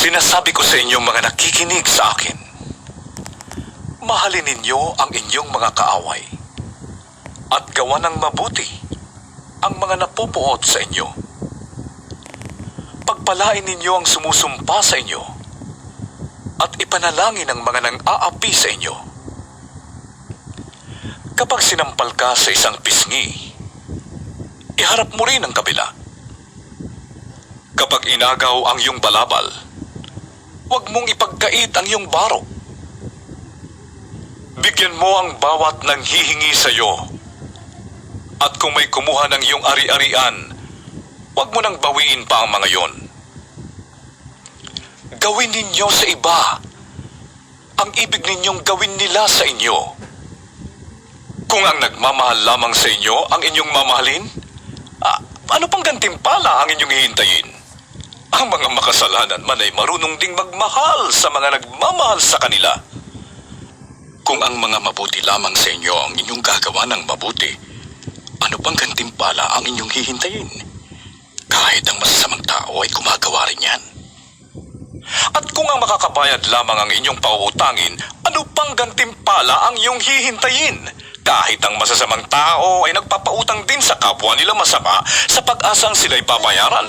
Sinasabi ko sa inyong mga nakikinig sa akin, mahalin ninyo ang inyong mga kaaway at gawa ng mabuti ang mga napupuot sa inyo. Pagpalain ninyo ang sumusumpa sa inyo at ipanalangin ang mga nang-aapi sa inyo. Kapag sinampal ka sa isang pisngi, iharap mo rin ang kabila. Kapag inagaw ang iyong balabal, huwag mong ipagkait ang iyong baro. Bigyan mo ang bawat nang hihingi sa iyo. At kung may kumuha ng iyong ari-arian, huwag mo nang bawiin pa ang mga yon. Gawin ninyo sa iba ang ibig ninyong gawin nila sa inyo. Kung ang nagmamahal lamang sa inyo ang inyong mamahalin, ah, ano pang gantimpala ang inyong hihintayin? Ang mga makasalanan man ay marunong ding magmahal sa mga nagmamahal sa kanila. Kung ang mga mabuti lamang sa inyo ang inyong gagawa ng mabuti, ano pang gantimpala ang inyong hihintayin? Kahit ang masasamang tao ay gumagawa rin yan. At kung ang makakabayad lamang ang inyong pauutangin, ano pang gantimpala ang iyong hihintayin? Kahit ang masasamang tao ay nagpapautang din sa kapwa nila masama sa pag-asang sila'y babayaran.